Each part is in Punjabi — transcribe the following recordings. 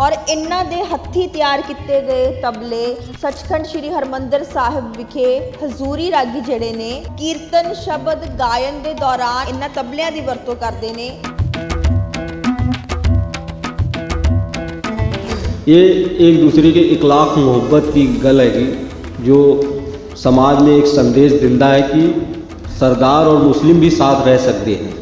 ਔਰ ਇਹਨਾਂ ਦੇ ਹੱਥੀ ਤਿਆਰ ਕੀਤੇ ਗਏ ਤਬਲੇ ਸੱਚਖੰਡ ਸ੍ਰੀ ਹਰਮੰਦਰ ਸਾਹਿਬ ਵਿਖੇ ਹਜ਼ੂਰੀ ਰਾਗੀ ਜਿਹੜੇ ਨੇ ਕੀਰਤਨ ਸ਼ਬਦ ਗਾਇਨ ਦੇ ਦੌਰਾਨ ਇਹਨਾਂ ਤਬਲਿਆਂ ਦੀ ਵਰਤੋਂ ਕਰਦੇ ਨੇ ये एक दूसरे के इखलाक मोहब्बत की गल हैगी जो समाज में एक संदेश दिंदा है कि सरदार और मुस्लिम भी साथ रह सकते हैं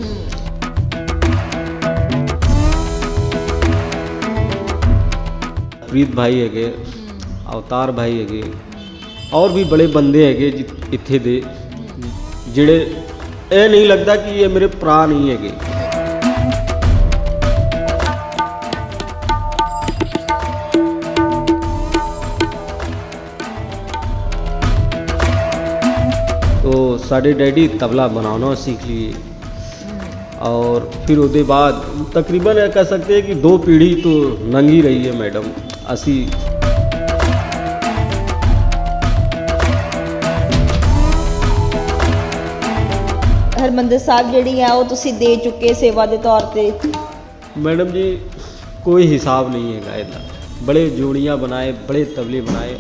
ਪ੍ਰੀਤ ਭਾਈ ਹੈਗੇ ਅਵਤਾਰ ਭਾਈ ਹੈਗੇ ਔਰ ਵੀ ਬੜੇ ਬੰਦੇ ਹੈਗੇ ਜਿ- ਇੱਥੇ ਦੇ ਜਿਹੜੇ ਇਹ ਨਹੀਂ ਲੱਗਦਾ ਕਿ ਇਹ ਮੇਰੇ ਭਰਾ ਨਹੀਂ ਹੈਗੇ तो साढ़े डैडी तबला बनाना सीख लिए और फिर उसके बाद तकरीबन ये कह सकते हैं कि दो पीढ़ी तो नंगी रही है मैडम असी ਹਰਮੰਦਰ ਸਾਹਿਬ ਜਿਹੜੀ ਹੈ ਉਹ ਤੁਸੀਂ ਦੇ ਚੁੱਕੇ ਸੇਵਾ ਦੇ ਤੌਰ ਤੇ मैडम जी कोई हिसाब नहीं है गायदा बड़े जोड़ियाँ बनाए बड़े तबले बनाए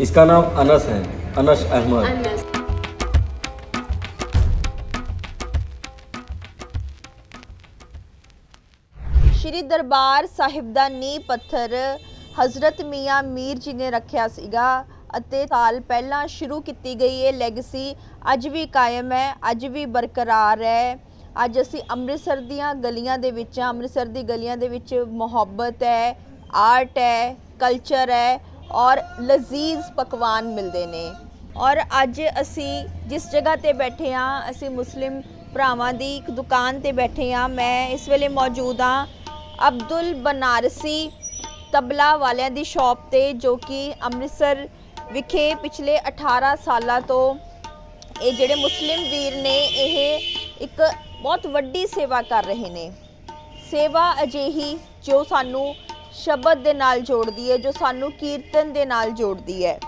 इसका नाम अनस है अनस अहमद ਸ਼੍ਰੀ ਦਰਬਾਰ ਸਾਹਿਬ ਦਾ ਨੀਂਹ ਪੱਥਰ ਹਜ਼ਰਤ ਮੀਆਂ ਮੀਰ ਜੀ ਨੇ ਰੱਖਿਆ ਸੀਗਾ ਅਤੇ ਸਾਲ ਪਹਿਲਾਂ ਸ਼ੁਰੂ ਕੀਤੀ ਗਈ ਇਹ ਲੈਗੇਸੀ ਅੱਜ ਵੀ ਕਾਇਮ ਹੈ, ਅੱਜ ਵੀ ਬਰਕਰਾਰ ਹੈ ਅੱਜ ਅਸੀਂ ਅੰਮ੍ਰਿਤਸਰ ਦੀਆਂ ਗਲੀਆਂ ਦੇ ਵਿੱਚ ਹਾਂ। ਅੰਮ੍ਰਿਤਸਰ ਦੀ ਗਲੀਆਂ ਦੇ ਵਿੱਚ ਮੁਹੱਬਤ ਹੈ ਆਰਟ ਹੈ ਕਲਚਰ ਹੈ ਔਰ ਲਜ਼ੀਜ਼ ਪਕਵਾਨ ਮਿਲਦੇ ਨੇ ਔਰ ਅੱਜ ਅਸੀਂ ਜਿਸ ਜਗ੍ਹਾ ਤੇ ਬੈਠੇ ਹਾਂ, ਅਸੀਂ ਮੁਸਲਿਮ ਭਰਾਵਾਂ ਦੀ ਇੱਕ ਦੁਕਾਨ ਤੇ ਬੈਠੇ ਹਾਂ, ਮੈਂ ਇਸ ਵੇਲੇ ਮੌਜੂਦ ਹਾਂ ਅਬਦੁਲ ਬਨਾਰਸੀ ਤਬਲਾ ਵਾਲਿਆਂ ਦੀ ਸ਼ਾਪ ਤੇ ਜੋ ਕਿ ਅੰਮ੍ਰਿਤਸਰ ਵਿਖੇ ਪਿਛਲੇ 18 ਸਾਲਾਂ ਤੋਂ ਇਹ ਜਿਹੜੇ ਮੁਸਲਿਮ ਵੀਰ ਨੇ, ਇਹ ਇੱਕ ਬਹੁਤ ਵੱਡੀ ਸੇਵਾ ਕਰ ਰਹੇ ਨੇ। ਸੇਵਾ ਅਜਿਹੀ ਜੋ ਸਾਨੂੰ ਸ਼ਬਦ ਦੇ ਨਾਲ ਜੋੜਦੀ ਹੈ, ਜੋ ਸਾਨੂੰ ਕੀਰਤਨ ਦੇ ਨਾਲ ਜੋੜਦੀ ਹੈ।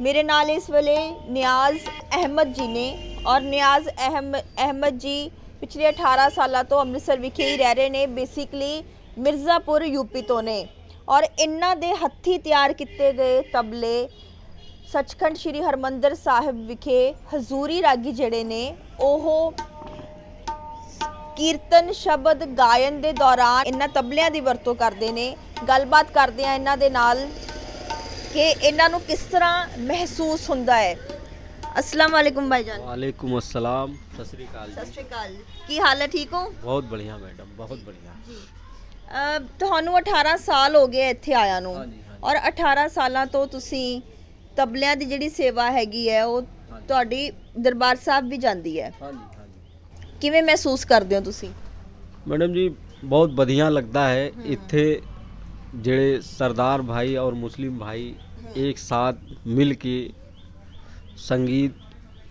ਮੇਰੇ ਨਾਲ ਇਸ ਵੇਲੇ ਨਿਆਜ਼ ਅਹਿਮਦ ਜੀ ਨੇ ਔਰ ਨਿਆਜ਼ ਅਹਿਮ, ਅਹਿਮਦ ਜੀ ਪਿਛਲੇ 18 ਸਾਲਾਂ ਤੋਂ ਅੰਮ੍ਰਿਤਸਰ ਵਿਖੇ ਹੀ ਰਹਿ ਰਹੇ ਨੇ ਬੇਸਿਕਲੀ ਮਿਰਜ਼ਾਪੁਰ ਯੂਪੀ ਤੋਂ ਨੇ। ਔਰ ਇਹਨਾਂ ਦੇ ਹੱਥੀ ਤਿਆਰ ਕੀਤੇ ਗਏ ਤਬਲੇ ਸੱਚਖੰਡ ਸ੍ਰੀ ਹਰਮੰਦਰ ਸਾਹਿਬ ਵਿਖੇ ਹਜ਼ੂਰੀ ਰਾਗੀ ਜਿਹੜੇ ਨੇ, ਉਹ ਕੀਰਤਨ ਸ਼ਬਦ ਗਾਇਨ ਦੇ ਦੌਰਾਨ ਇਹਨਾਂ ਤਬਲਿਆਂ ਦੀ ਵਰਤੋਂ ਕਰਦੇ ਨੇ। ਗੱਲਬਾਤ ਕਰਦੇ ਆ ਇਹਨਾਂ ਦੇ ਨਾਲ ਕਿ ਇਹਨਾਂ ਨੂੰ ਕਿਸ ਤਰ੍ਹਾਂ ਮਹਿਸੂਸ ਹੁੰਦਾ ਹੈ। ਅਸਲਾਮ ਵਾਲੇਕੁਮ ਭਾਈਜਾਨ वालेकुम अस्सलाम सत श्री अकाल ਸਤਿ जी ਸ਼੍ਰੀ ਅਕਾਲ ਕੀ ਹਾਲ ਹੈ ਠੀਕ ਹੋ बहुत बढ़िया मैडम बहुत बढ़िया ਅਹ ਤੁਹਾਨੂੰ 18 ਸਾਲ ਹੋ ਗਏ ਇੱਥੇ ਆਇਆ ਨੂੰ ਹਾਂਜੀ, ਹਾਂਜੀ। ਔਰ 18 ਸਾਲਾਂ ਤੋਂ ਤੁਸੀਂ ਤਬਲਿਆਂ ਦੀ ਜਿਹੜੀ ਸੇਵਾ ਹੈਗੀ ਹੈ ਉਹ ਹਾਂਜੀ। ਤੁਹਾਡੀ ਦਰਬਾਰ ਸਾਹਿਬ ਵੀ ਜਾਂਦੀ ਹੈ हाँ जी हाँ जी ਕਿਵੇਂ ਮਹਿਸੂਸ ਕਰਦੇ ਹੋ ਤੁਸੀਂ ਮੈਡਮ ਜੀ ਬਹੁਤ ਵਧੀਆ ਲੱਗਦਾ ਹੈ ਇੱਥੇ ਜਿਹੜੇ ਸਰਦਾਰ ਭਾਈ ਔਰ ਮੁਸਲਿਮ ਭਾਈ ਇੱਕ ਸਾਥ ਮਿਲ ਕੇ संगीत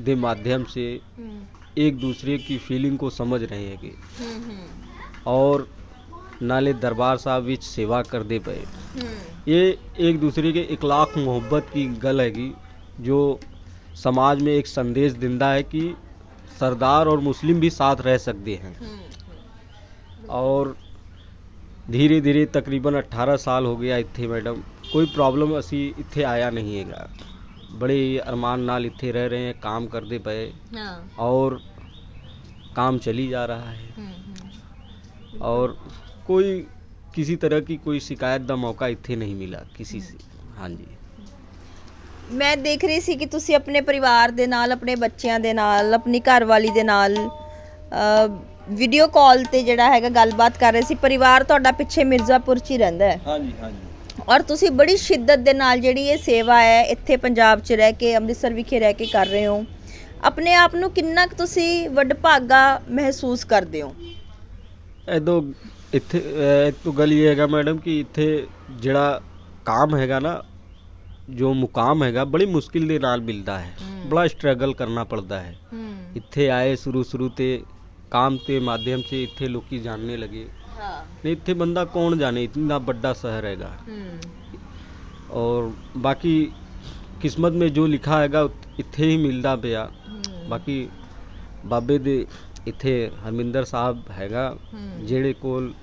के माध्यम से हम्म। एक दूसरे की फीलिंग को समझ रहे हैं कि हम्म, हम्म। और नाले दरबार साहब विच सेवा कर दे पाए ये एक दूसरे के इखलाक मोहब्बत की गल हैगी जो समाज में एक संदेश दिंदा है कि सरदार और मुस्लिम भी साथ रह सकते हैं। और धीरे धीरे तकरीबन 18 साल हो गया इतने मैडम। कोई प्रॉब्लम असी इतने आया नहीं है ਬੜੇ ਹੀ ਅਰਮਾਨ ਨਾਲ ਇੱਥੇ ਰਹਿ ਰਹੇ हैं काम करते पए ਹਾਂ और काम चली जा रहा है और कोई किसी तरह की कोई शिकायत का मौका ਇੱਥੇ नहीं मिला किसी से हाँ जी ਮੈਂ ਦੇਖ ਰਹੀ ਸੀ ਕਿ ਤੁਸੀਂ ਆਪਣੇ ਪਰਿਵਾਰ ਦੇ ਨਾਲ ਆਪਣੇ ਬੱਚਿਆਂ ਦੇ ਨਾਲ ਆਪਣੀ ਘਰਵਾਲੀ ਦੇ ਨਾਲ ਵੀਡੀਓ ਕਾਲ ਤੇ ਜਿਹੜਾ ਹੈਗਾ ਗੱਲਬਾਤ ਕਰ ਰਹੇ ਸੀ ਪਰਿਵਾਰ ਤੁਹਾਡਾ ਪਿੱਛੇ ਮਿਰਜ਼ਾਪੁਰ 'ਚ ਹੀ ਰਹਿੰਦਾ ਹੈ हाँ जी हाँ जी ਔਰ ਤੁਸੀਂ ਬੜੀ ਸ਼ਿੱਦਤ ਦੇ ਨਾਲ ਜਿਹੜੀ ਇਹ ਸੇਵਾ ਹੈ ਇੱਥੇ ਪੰਜਾਬ 'ਚ ਰਹਿ ਕੇ ਅੰਮ੍ਰਿਤਸਰ ਵਿਖੇ ਰਹਿ ਕੇ ਕਰ ਰਹੇ ਹੋ। ਆਪਣੇ ਆਪ ਨੂੰ ਕਿੰਨਾ ਕੁ ਤੁਸੀਂ ਵਡਭਾਗਾ ਮਹਿਸੂਸ ਕਰਦੇ ਹੋ? ਇਦੋਂ ਇੱਥੇ ਤੋਂ ਗੱਲ ਇਹ ਹੈਗਾ ਮੈਡਮ ਕਿ ਇੱਥੇ ਜਿਹੜਾ ਕੰਮ ਹੈਗਾ ਨਾ ਜੋ ਮੁਕਾਮ ਹੈਗਾ ਬੜੀ ਮੁਸ਼ਕਿਲ ਦੇ ਨਾਲ ਮਿਲਦਾ ਹੈ। ਬੜਾ ਸਟਰਗਲ ਕਰਨਾ ਪੜਦਾ ਹੈ। ਇੱਥੇ ਆਏ ਸ਼ੁਰੂ ਸ਼ੁਰੂ ਤੇ ਕੰਮ ਤੇ ਮਾਧਿਅਮ ਸੇ ਇੱਥੇ ਲੋਕੀ ਜਾਣਨੇ ਲਗੇ। ਹਾਂ। ਨਹੀਂ ਇੱਥੇ ਬੰਦਾ ਕੌਣ ਜਾਣੇ? ਇਤਨਾ ਵੱਡਾ ਸ਼ਹਿਰ ਹੈਗਾ। ਹੂੰ। ਔਰ ਬਾਕੀ ਕਿਸਮਤ ਮੇ ਜੋ ਲਿਖਾ ਹੈਗਾ ਇੱਥੇ ਹੀ ਮਿਲਦਾ ਪਿਆ। ਹੂੰ, ਬਾਕੀ ਬਾਬੇ ਦੇ ਇੱਥੇ ਹਰਮਿੰਦਰ ਸਾਹਿਬ ਹੈਗਾ ਹੂੰ, ਜਿਹੜੇ ਕੋਲ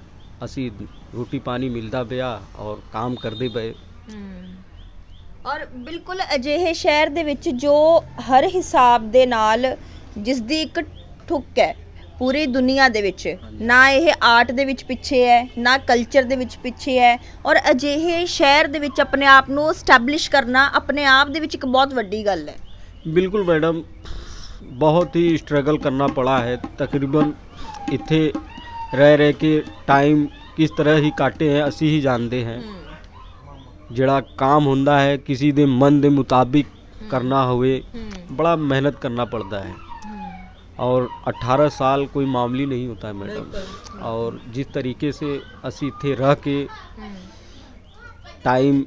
ਅਸੀਂ ਰੋਟੀ ਪਾਣੀ ਮਿਲਦਾ ਪਿਆ ਔਰ ਕੰਮ ਕਰਦੇ ਪਏ। ਔਰ ਬਿਲਕੁਲ ਅਜਿਹੇ ਸ਼ਹਿਰ ਦੇ ਵਿੱਚ ਜੋ ਹਰ ਹਿਸਾਬ ਦੇ ਨਾਲ ਜਿਸ ਦੀ ਇੱਕ ਠੁੱਕ ਹੈ ਪੂਰੀ ਦੁਨੀਆ ਦੇ ਵਿੱਚ। ਨਾ ਇਹ ਆਰਟ ਦੇ ਵਿੱਚ ਪਿੱਛੇ ਹੈ ਨਾ ਕਲਚਰ ਦੇ ਵਿੱਚ ਪਿੱਛੇ ਹੈ ਔਰ ਅਜਿਹੇ ਸ਼ਹਿਰ ਦੇ ਵਿੱਚ ਆਪਣੇ ਆਪ ਨੂੰ ਸਟੈਬਲਿਸ਼ ਕਰਨਾ ਆਪਣੇ ਆਪ ਦੇ ਵਿੱਚ ਇੱਕ ਬਹੁਤ ਵੱਡੀ ਗੱਲ ਹੈ। ਬਿਲਕੁਲ ਮੈਡਮ ਬਹੁਤ ਹੀ ਸਟਰਗਲ ਕਰਨਾ ਪੜਾ ਹੈ। ਤਕਰੀਬਨ ਇੱਥੇ ਰਹਿ ਰਹਿ ਕੇ ਟਾਈਮ ਕਿਸ ਤਰ੍ਹਾਂ ਹੀ ਕਾਟੇ ਹੈ ਅਸੀਂ ਹੀ ਜਾਣਦੇ ਹਾਂ। ਜਿਹੜਾ ਕੰਮ ਹੁੰਦਾ ਹੈ ਕਿਸੇ ਦੇ ਮਨ ਦੇ ਮੁਤਾਬਿਕ ਕਰਨਾ ਹੋਵੇ ਬੜਾ ਮਿਹਨਤ ਕਰਨਾ ਪੜਦਾ ਹੈ। और 18 साल कोई मामूली नहीं होता है मैडम। और जिस तरीके से असी थे रह के टाइम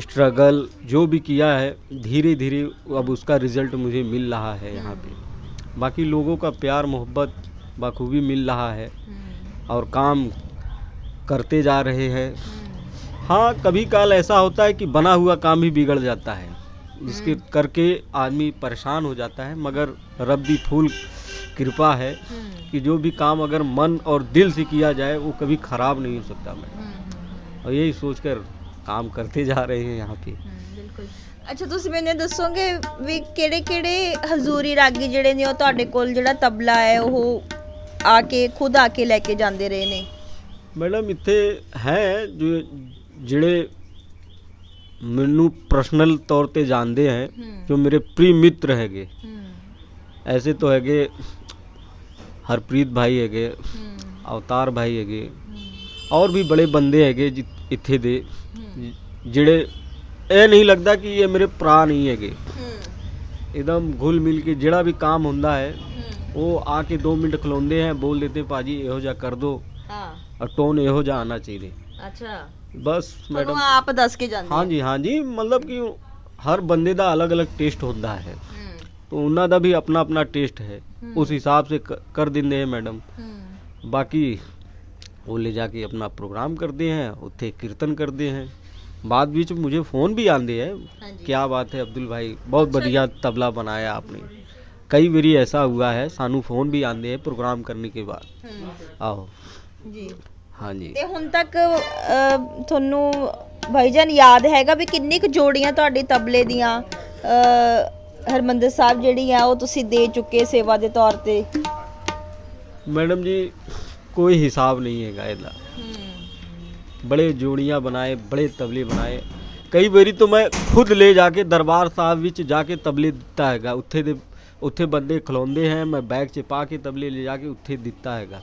स्ट्रगल जो भी किया है धीरे धीरे अब उसका रिज़ल्ट मुझे मिल रहा है यहाँ पे। बाकी लोगों का प्यार मोहब्बत बखूबी मिल रहा है हम्म। और काम करते जा रहे हैं। हाँ कभी काल ऐसा होता है कि बना हुआ काम भी बिगड़ जाता है। जिसके करके आदमी परेशान हो जाता है मगर रब दी फूल कृपा है कि जो भी काम अगर मन और दिल से किया जाए वो कभी ख़राब नहीं हो सकता मैडम और यही सोचकर काम करते जा रहे हैं यहाँ पे ਬਿਲਕੁਲ ਅੱਛਾ ਤੁਸੀਂ ਮੈਨੂੰ ਇਹ ਦੱਸੋਗੇ ਵੀ ਕਿਹੜੇ ਕਿਹੜੇ ਹਜ਼ੂਰੀ ਰਾਗੀ ਜਿਹੜੇ ਨੇ ਉਹ ਤੁਹਾਡੇ ਕੋਲ ਜਿਹੜਾ ਤਬਲਾ ਹੈ ਉਹ ਆ ਕੇ ਖੁਦ ਆ ਕੇ ਲੈ ਕੇ ਜਾਂਦੇ ਰਹੇ ਨੇ ਮੈਡਮ ਇੱਥੇ ਹੈ ਜੋ ਜਿਹੜੇ ਮੈਨੂੰ ਪਰਸਨਲ ਤੌਰ ਤੇ ਜਾਣਦੇ ਹੈ ਜੋ ਮੇਰੇ ਪ੍ਰੀ ਮਿੱਤਰ ਹੈਗੇ। ਐਸੇ ਤਾਂ ਹੈਗੇ ਹਰਪ੍ਰੀਤ ਭਾਈ ਹੈਗੇ ਅਵਤਾਰ ਭਾਈ ਹੈਗੇ। ਔਰ ਵੀ ਬੜੇ ਬੰਦੇ ਹੈਗੇ ਇੱਥੇ ਦੇ। ਜਿਹੜੇ ਇਹ ਨਹੀਂ ਲੱਗਦਾ ਕਿ ਇਹ ਮੇਰੇ ਭਰਾ ਨਹੀਂ ਹੈਗੇ। ਇੱਕਦਮ ਘੁਲ ਮਿਲ ਕੇ ਜਿਹੜਾ ਵੀ ਕੰਮ ਹੁੰਦਾ ਹੈ ਉਹ ਆ ਕੇ 2 ਮਿੰਟ ਖਲੋਂਦੇ ਹੈ ਬੋਲ ਦੇਤੇ ਭਾਜੀ ਇਹੋ ਜਿਹਾ ਕਰ ਦੋ। ਹਾਂ। ਟੋਨ ਇਹੋ ਜਿਹਾ ਆਣਾ ਚਾਹੀਦਾ ਅੱਛਾ। ਬਸ ਤੁਹਾਨੂੰ ਮੈਡਮ ਆਪ ਦੱਸ ਕੇ ਜਾਂਦੇ ਹਾਂਜੀ ਹਾਂਜੀ ਮਤਲਬ ਕਿ ਹਰ ਬੰਦੇ ਦਾ ਅਲੱਗ-ਅਲੱਗ ਟੇਸਟ ਹੁੰਦਾ ਹੈ ਹੂੰ तो ਉਹਨਾਂ ਦਾ ਵੀ ਆਪਣਾ ਆਪਣਾ ਟੇਸਟ ਹੈ ਹਮ। ਉਸ ਹਿਸਾਬ ਸੇ ਕ- ਕਰ ਦਿੰਦੇ ਹੈ ਮੈਡਮ ਹੂੰ ਬਾਕੀ ਉਹ ਲੈ ਜਾ ਕੇ ਆਪਣਾ ਪ੍ਰੋਗਰਾਮ ਕਰਦੇ हैं ਉੱਥੇ ਕੀਰਤਨ ਕਰਦੇ हैं बाद बीच मुझे फ़ोन भी आते हैं ਹਾਂਜੀ क्या बात है अब्दुल भाई बहुत बढ़िया तबला बनाया आपने कई बारी ऐसा हुआ है सानू फ़ोन भी आते हैं प्रोग्राम करने के बाद ਹੂੰ आहो ਜੀ हाँ जी ਤੇ ਹੁਣ ਤੱਕ ਅਹ, ਤੁਹਾਨੂੰ ਭਾਈਜਾਨ ਯਾਦ ਹੈਗਾ ਵੀ ਕਿੰਨੀ ਕੁ ਜੋੜੀਆਂ ਤੁਹਾਡੀ ਤਬਲੇ ਦੀਆਂ ਅਹ, ਹਰਮੰਦਰ ਸਾਹਿਬ ਜਿਹੜੀ ਆ ਉਹ ਤੁਸੀਂ ਦੇ ਚੁੱਕੇ ਸੇਵਾ ਦੇ ਤੌਰ ਤੇ मैडम जी कोई हिसाब नहीं है गायदा बड़े जोड़ियाँ बनाए बड़े तबले बनाए ਕਈ ਵਾਰੀ ਤਾਂ ਮੈਂ ਖੁਦ ਲੈ ਜਾ ਕੇ ਦਰਬਾਰ ਸਾਹਿਬ ਵਿੱਚ ਜਾ ਕੇ ਤਬਲੇ ਦਿੱਤਾ ਹੈਗਾ ਉੱਥੇ ਦੇ ਉੱਥੇ ਬੰਦੇ ਖਲੋਂਦੇ ਹੈ ਮੈਂ ਬੈਗ 'ਚ ਪਾ ਕੇ ਤਬਲੇ ਲੈ ਜਾ ਕੇ ਉੱਥੇ ਦਿੱਤਾ ਹੈਗਾ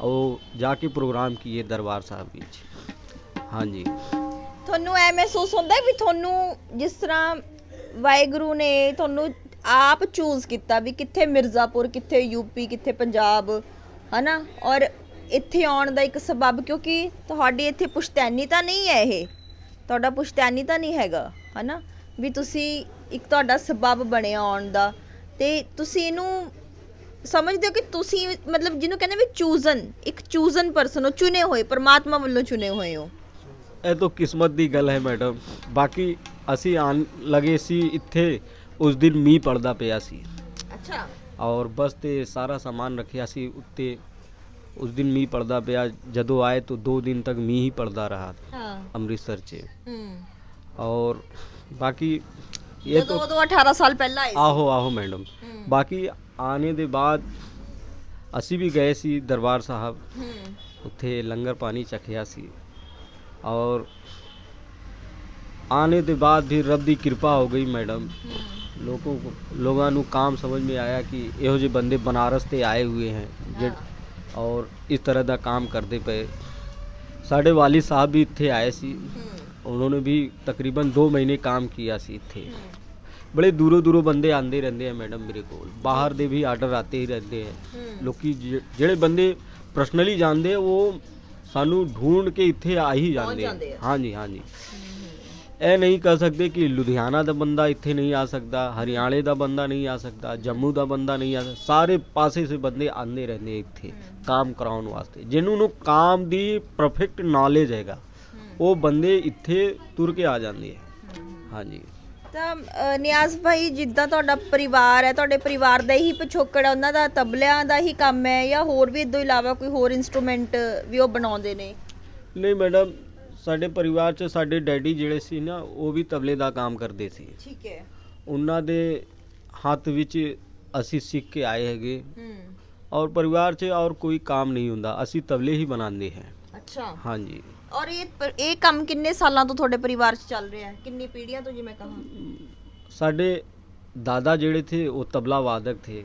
ਉਹ ਜਾ ਕੇ ਪ੍ਰੋਗਰਾਮ ਕੀਏ ਦਰਬਾਰ ਸਾਹਿਬ ਵਿੱਚ। ਹਾਂਜੀ। ਤੁਹਾਨੂੰ ਐ ਮਹਿਸੂਸ ਹੁੰਦਾ ਵੀ ਤੁਹਾਨੂੰ ਜਿਸ ਤਰ੍ਹਾਂ ਵਾਹਿਗੁਰੂ ਨੇ ਤੁਹਾਨੂੰ ਆਪ ਚੂਜ਼ ਕੀਤਾ ਵੀ ਕਿੱਥੇ ਮਿਰਜ਼ਾਪੁਰ, ਕਿੱਥੇ ਯੂਪੀ ਕਿੱਥੇ ਪੰਜਾਬ, ਹਨਾ? ਔਰ ਇੱਥੇ ਆਉਣ ਦਾ ਇੱਕ ਸਬਬ, ਕਿਉਂਕਿ ਤੁਹਾਡੀ ਇੱਥੇ ਪੁਸ਼ਤੈਨੀ ਤਾਂ ਨਹੀਂ ਹੈ ਇਹ। ਤੁਹਾਡਾ ਪੁਸ਼ਤੈਨੀ ਤਾਂ ਨਹੀਂ ਹੈਗਾ, ਹਨਾ? ਵੀ ਤੁਸੀਂ ਇੱਕ ਤੁਹਾਡਾ ਸਬਬ ਬਣਿਆ ਆਉਣ ਦਾ। ਤੇ ਤੁਸੀਂ ਇਹਨੂੰ ਸਮਝਦੇ ਹੋ ਕਿ ਤੁਸੀਂ ਮਤਲਬ ਜਿਹਨੂੰ ਕਹਿੰਦੇ ਵੀ ਚੂਜ਼ਨ ਇੱਕ ਚੂਜ਼ਨ ਪਰਸਨ ਹੋ ਚੁਣੇ ਹੋਏ ਪਰਮਾਤਮਾ ਵੱਲੋਂ ਚੁਣੇ ਹੋਏ ਹੋ। ਇਹ ਤਾਂ ਕਿਸਮਤ ਦੀ ਗੱਲ ਹੈ ਮੈਡਮ। ਬਾਕੀ ਅਸੀਂ ਆਣ ਲਗੇ ਸੀ ਇੱਥੇ ਉਸ ਦਿਨ ਮੀਂਹ ਪੜਦਾ ਪਿਆ ਸੀ। ਅੱਛਾ। ਔਰ ਬਸ ਤੇ ਸਾਰਾ ਸਮਾਨ ਰੱਖਿਆ ਸੀ ਉੱਤੇ ਉਸ ਦਿਨ ਮੀ ਪੜਦਾ ਪਿਆ। ਜਦੋਂ ਆਏ ਤਾਂ ਦੋ ਦਿਨ ਤੱਕ ਮੀ ਹੀ ਪੜਦਾ ਰਹਾ ਹਾਂ। ਅੰਮ੍ਰਿਤਸਰ 'ਚ। ਹੂੰ। ਔਰ ਬਾਕੀ ਇਹ ਤਾਂ 18 ਸਾਲ ਪਹਿਲਾਂ ਆਏ ਆਹੋ ਆਹੋ ਮੈਡਮ। ਬਾਕੀ ਆਨੇ ਦੇ ਬਾਅਦ ਅਸੀਂ ਵੀ ਗਏ ਸੀ ਦਰਬਾਰ ਸਾਹਿਬ ਉੱਥੇ ਲੰਗਰ ਪਾਣੀ ਚਖਿਆ ਸੀ ਔਰ ਆਨੇ ਦੇ ਬਾਅਦ ਵੀ ਰੱਬ ਦੀ ਕਿਰਪਾ ਹੋ ਗਈ ਮੈਡਮ ਲੋਕੋ ਲੋਕਾਂ ਨੂੰ ਕਾਮ ਸਮਝ ਮੇ ਆਇਆ ਕਿ ਇਹੋ ਜਿਹੇ ਬੰਦੇ ਬਨਾਰਸ ਤੇ ਆਏ ਹੋਏ ਹਨ ਜਿਹੜੇ ਔਰ ਇਸ ਤਰ੍ਹਾਂ ਦਾ ਕੰਮ ਕਰਦੇ ਪਏ ਸਾਡੇ ਵਾਲੀ ਸਾਹਿਬ ਵੀ ਇੱਥੇ ਆਏ ਸੀ ਉਹਨਾਂ ਨੇ ਵੀ ਤਕਰੀਬਨ 2 ਮਹੀਨੇ ਕੰਮ ਕੀਤਾ ਸੀ ਇੱਥੇ ਬੜੇ ਦੂਰੋਂ ਦੂਰੋਂ ਬੰਦੇ ਆਉਂਦੇ ਰਹਿੰਦੇ ਆ ਮੈਡਮ ਮੇਰੇ ਕੋਲ। ਬਾਹਰ ਦੇ ਵੀ ਆਰਡਰ ਆਤੇ ਹੀ ਰਹਿੰਦੇ ਆ। ਲੋਕੀ ਜਿ- ਜਿਹੜੇ ਬੰਦੇ ਪਰਸਨਲੀ ਜਾਣਦੇ ਆ ਉਹ ਸਾਨੂੰ ਢੂੰਡ ਕੇ ਇੱਥੇ ਆ ਹੀ ਜਾਂਦੇ ਜਾਂਦੇ ਆ। ਹਾਂਜੀ ਹਾਂਜੀ। ਇਹ ਨਹੀਂ ਕਹਿ ਸਕਦੇ ਕਿ ਲੁਧਿਆਣਾ ਦਾ ਬੰਦਾ ਇੱਥੇ ਨਹੀਂ ਆ ਸਕਦਾ ਹਰਿਆਣੇ ਦਾ ਬੰਦਾ ਨਹੀਂ ਆ ਸਕਦਾ ਜੰਮੂ ਦਾ ਬੰਦਾ ਨਹੀਂ ਆ ਸਕਦਾ। ਸਾਰੇ ਪਾਸੇ ਸੇ ਬੰਦੇ ਆਉਂਦੇ ਰਹਿੰਦੇ ਆ ਇੱਥੇ ਕੰਮ ਕਰਾਉਣ ਵਾਸਤੇ। ਜਿਹਨੂੰ ਨੂੰ ਕੰਮ ਦੀ ਪਰਫੈਕਟ ਨੌਲੇਜ ਹੈਗਾ ਉਹ ਬੰਦੇ ਇੱਥੇ ਤੁਰ ਕੇ ਆ ਜਾਂਦੇ ਆ। ਹਾਂਜੀ। ਤਾਂ ਅ, ਨਿਆਜ਼ ਭਾਈ ਜਿੱਦਾਂ ਤੁਹਾਡਾ ਪਰਿਵਾਰ ਹੈ ਤੁਹਾਡੇ ਪਰਿਵਾਰ ਦਾ ਹੀ ਪਿਛੋਕੜ ਹੈ ਉਹਨਾਂ ਦਾ ਤਬਲਿਆਂ ਦਾ ਹੀ ਕੰਮ ਹੈ ਜਾਂ ਹੋਰ ਵੀ ਇਦੋਂ ਇਲਾਵਾ ਕੋਈ ਹੋਰ ਇਨਸਟਰੂਮੈਂਟ ਵੀ ਉਹ ਬਣਾਉਂਦੇ ਨੇ? ਨਹੀਂ ਮੈਡਮ ਸਾਡੇ ਪਰਿਵਾਰ 'ਚ ਸਾਡੇ ਡੈਡੀ ਜਿਹੜੇ ਸੀ ਨਾ ਉਹ ਵੀ ਤਬਲੇ ਦਾ ਕੰਮ ਕਰਦੇ ਸੀ। ਠੀਕ ਹੈ। ਉਹਨਾਂ ਦੇ ਹੱਥ ਵਿੱਚ ਅਸੀਂ ਸਿੱਖ ਕੇ ਆਏ ਹੈਗੇ। ਹੂੰ। ਔਰ ਪਰਿਵਾਰ 'ਚ ਔਰ ਕੋਈ ਕੰਮ ਨਹੀਂ ਹੁੰਦਾ ਅਸੀਂ ਤਬਲੇ ਹੀ ਬਣਾਉਂਦੇ ਹਾਂ। ਅੱਛਾ। ਹਾਂਜੀ। ਔਰ ਇਹ ਪ- ਇਹ ਕੰਮ ਕਿੰਨੇ ਸਾਲਾਂ ਤੋਂ ਤੁਹਾਡੇ ਪਰਿਵਾਰ 'ਚ ਚੱਲ ਰਿਹਾ ਹੈ ਕਿੰਨੀ ਪੀੜ੍ਹੀਆਂ ਤੋਂ ਜਿਵੇਂ ਕਹਾਂ ਸਾਡੇ ਦਾਦਾ ਜਿਹੜੇ ਥੇ ਉਹ ਤਬਲਾ वादक थे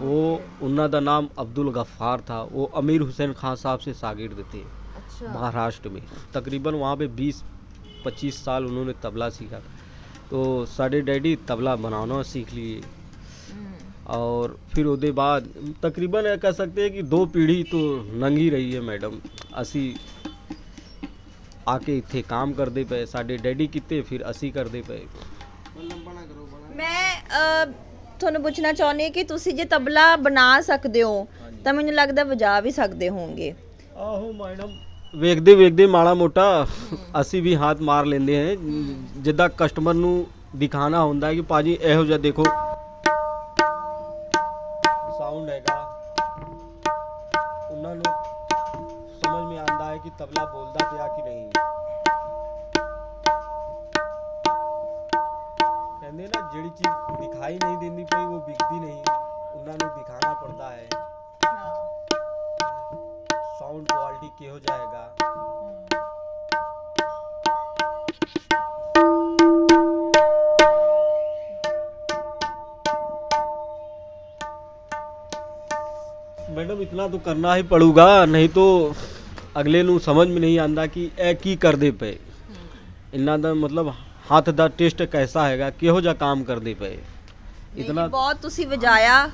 वो उन्ना दा नाम अब्दुल गफ्फार था वो अमीर हुसैन खान साहब से शागिर्द थे ਅੱਛਾ महाराष्ट्र में तकरीबन वहाँ पे 20 25 साल उन्होंने तबला सीखा तो साढ़े डैडी तबला बनाना सीख लिए और फिर ਉਹਦੇ ਬਾਅਦ ਤਕਰੀਬਨ ਇਹ ਕਹਿ ਸਕਦੇ ਹਾਂ ਕਿ ਦੋ ਪੀੜ੍ਹੀ ਤੋਂ ਨੰਗੀ ਰਹੀ ਹੈ ਮੈਡਮ ਅਸੀਂ ਆ ਕੇ ਇੱਥੇ ਕੰਮ ਕਰਦੇ ਪਏ ਸਾਡੇ ਡੈਡੀ ਕੀਤੇ ਫਿਰ ਅਸੀਂ ਕਰਦੇ ਪਏ। ਮੈਂ ਤੁਹਾਨੂੰ ਪੁੱਛਣਾ ਚਾਹੁੰਦੀ ਹਾਂ ਕਿ ਤੁਸੀਂ ਜੇ ਤਬਲਾ ਬਣਾ ਸਕਦੇ ਹੋ ਤਾਂ ਮੈਨੂੰ ਲੱਗਦਾ ਵਜਾ ਵੀ ਸਕਦੇ ਹੋਵੋਗੇ ਆਹੋ ਮੈਡਮ। ਵੇਖਦੇ ਵੇਖਦੇ ਮਾੜਾ ਮੋਟਾ ਅਸੀਂ ਵੀ ਹੱਥ ਮਾਰ ਲੈਂਦੇ ਹਾਂ। ਜਿੱਦਾਂ ਕਸਟਮਰ ਨੂੰ ਦਿਖਾਣਾ ਹੁੰਦਾ ਹੈ ਕਿ ਪਾਜੀ ਇਹੋ ਜਿਹਾ ਦੇਖੋ। ਪੜਦਾ ਹੈ ਸਾਊਂਡ ਕੁਆਲਿਟੀ ਕਿਹੋ ਜਾਏਗਾ ਮੈਡਮ ਇਤਨਾ ਤਾਂ ਕਰਨਾ ਹੀ ਪੜੂਗਾ ਨਹੀਂ ਤਾਂ ਅਗਲੇ ਨੂੰ ਸਮਝ ਮੇ ਨਹੀਂ ਆਂਦਾ ਕਿ ਇਹ ਕੀ ਕਰਦੇ ਪਏ ਇਹਨਾਂ ਦਾ ਮਤਲਬ ਹੱਥ ਦਾ ਟੇਸਟ ਕੈਸਾ ਹੈਗਾ ਕਿਹੋ ਜਿਹਾ ਕੰਮ ਕਰਦੇ ਪਏ ਇਤਨਾ ਬਹੁਤ ਤੁਸੀਂ ਵਜਾਇਆ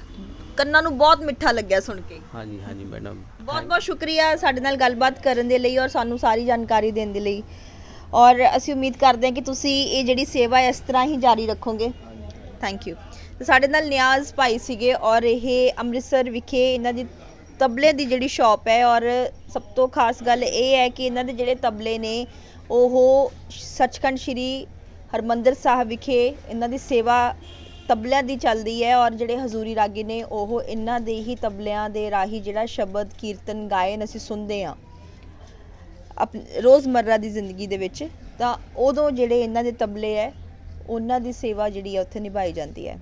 ਕੰਨਾਂ ਨੂੰ ਬਹੁਤ ਮਿੱਠਾ ਲੱਗਿਆ ਸੁਣ ਕੇ। ਹਾਂਜੀ ਹਾਂਜੀ ਮੈਡਮ। ਬਹੁਤ ਬਹੁਤ ਸ਼ੁਕਰੀਆ ਸਾਡੇ ਨਾਲ ਗੱਲਬਾਤ ਕਰਨ ਦੇ ਲਈ ਔਰ ਸਾਨੂੰ ਸਾਰੀ ਜਾਣਕਾਰੀ ਦੇਣ ਦੇ ਲਈ। ਔਰ ਅਸੀਂ ਉਮੀਦ ਕਰਦੇ ਹਾਂ ਕਿ ਤੁਸੀਂ ਇਹ ਜਿਹੜੀ ਸੇਵਾ ਇਸ ਤਰ੍ਹਾਂ ਹੀ ਜਾਰੀ ਰੱਖੋਗੇ। ਥੈਂਕ ਯੂ ਤੇ ਸਾਡੇ ਨਾਲ ਨਿਆਜ਼ ਭਾਈ ਸੀਗੇ ਔਰ ਇਹ ਅੰਮ੍ਰਿਤਸਰ ਵਿਖੇ ਇਹਨਾਂ ਦੀ ਤਬਲੇ ਦੀ ਜਿਹੜੀ ਸ਼ਾਪ ਹੈ ਔਰ ਸਭ ਤੋਂ ਖਾਸ ਗੱਲ ਇਹ ਹੈ ਕਿ ਇਹਨਾਂ ਦੇ ਜਿਹੜੇ ਤਬਲੇ ਨੇ ਉਹ ਸੱਚਖੰਡ ਸ੍ਰੀ ਹਰਮੰਦਰ ਸਾਹਿਬ ਵਿਖੇ ਇਹਨਾਂ ਦੀ ਸੇਵਾ ਤਬਲਿਆਂ ਦੀ ਚੱਲਦੀ ਹੈ ਔਰ ਜਿਹੜੇ ਹਜ਼ੂਰੀ ਰਾਗੀ ਨੇ, ਉਹ ਇਹਨਾਂ ਦੇ ਹੀ ਤਬਲਿਆਂ ਦੇ ਰਾਹੀਂ ਜਿਹੜਾ ਸ਼ਬਦ, ਕੀਰਤਨ, ਗਾਇਨ ਅਸੀਂ ਸੁਣਦੇ ਹਾਂ। ਆਪ ਰੋਜ਼ਮਰਰਾ ਦੀ ਜ਼ਿੰਦਗੀ ਦੇ ਵਿੱਚ ਤਾਂ ਉਦੋਂ ਜਿਹੜੇ ਇਹਨਾਂ ਦੇ ਤਬਲੇ ਹੈ, ਉਹਨਾਂ ਦੀ ਸੇਵਾ ਜਿਹੜੀ ਹੈ, ਉੱਥੇ ਨਿਭਾਈ ਜਾਂਦੀ ਹੈ।